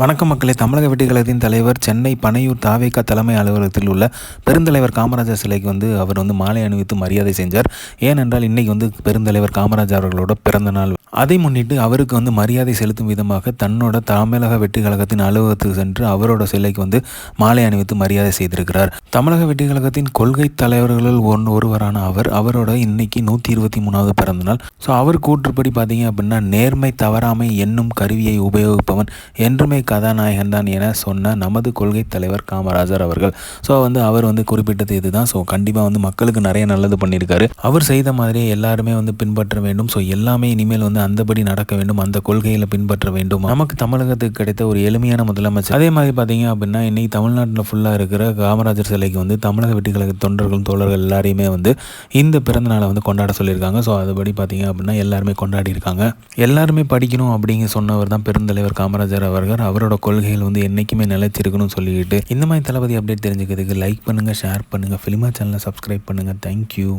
வணக்கம் மக்களே. தமிழக வெட்டிக்கழகத்தின் தலைவர் சென்னை பனையூர் தாவேக்கா தலைமை அலுவலகத்தில் உள்ள பெருந்தலைவர் காமராஜர் சிலைக்கு வந்து அவர் வந்து மாலை அணிவித்து மரியாதை செஞ்சார். ஏனென்றால் இன்னைக்கு வந்து பெருந்தலைவர் காமராஜர் அவர்களோட பிறந்த நாள். அதை முன்னிட்டு அவருக்கு வந்து மரியாதை செலுத்தும் விதமாக தன்னோட தமிழக வெட்டிக்கழகத்தின் அலுவலகத்துக்கு சென்று அவரோட சிலைக்கு வந்து மாலை அணிவித்து மரியாதை செய்திருக்கிறார். தமிழக வெட்டிக்கழகத்தின் கொள்கை தலைவர்களில் ஒன் ஒருவரான அவர் அவரோட இன்னைக்கு நூற்றி இருபத்தி மூணாவது பிறந்த நாள். ஸோ அவர் கூற்றுப்படி பார்த்தீங்க அப்படின்னா நேர்மை தவறாமை என்னும் கருவியை உபயோகிப்பவன் என்றுமே கதாநாயகன் தான் என சொன்ன நமது கொள்கை தலைவர் காமராஜர் அவர்கள். ஸோ வந்து அவர் வந்து குறிப்பிட்டது இதுதான். ஸோ கண்டிப்பாக வந்து மக்களுக்கு நிறைய நல்லது பண்ணியிருக்காரு. அவர் செய்த மாதிரியே எல்லாருமே வந்து பின்பற்ற வேண்டும். ஸோ எல்லாமே இனிமேல் வந்து அந்தபடி நடக்க வேண்டும். அந்த கொள்கையில் பின்பற்ற வேண்டும். நமக்கு தமிழகத்துக்கு கிடைத்த ஒரு எளிமையான முதலமைச்சர். அதே மாதிரி பார்த்தீங்க அப்படின்னா இன்னைக்கு தமிழ்நாட்டில் ஃபுல்லாக இருக்கிற காமராஜர் சிலைக்கு வந்து தமிழக வெட்டிக்கழக தொண்டர்கள் தோழர்கள் எல்லாரையுமே வந்து இந்த பிறந்த நாளை வந்து கொண்டாட சொல்லியிருக்காங்க. ஸோ அதுபடி பார்த்தீங்க அப்படின்னா எல்லாருமே கொண்டாடி இருக்காங்க எல்லாருமே படிக்கணும் அப்படிங்க சொன்னவர் தான் பெருந்தலைவர் காமராஜர் அவர்கள். அவரோட கொள்கைகள் வந்து என்றைக்குமே நிலைச்சிருக்கணும்னு சொல்லிக்கிட்டு இந்த மாதிரி தளபதி அப்டேட் தெரிஞ்சுக்கிறதுக்கு லைக் பண்ணுங்கள் ஷேர் பண்ணுங்கள் ஃபிலிமா சேனலை சப்ஸ்கிரைப் பண்ணுங்கள் தேங்க்யூ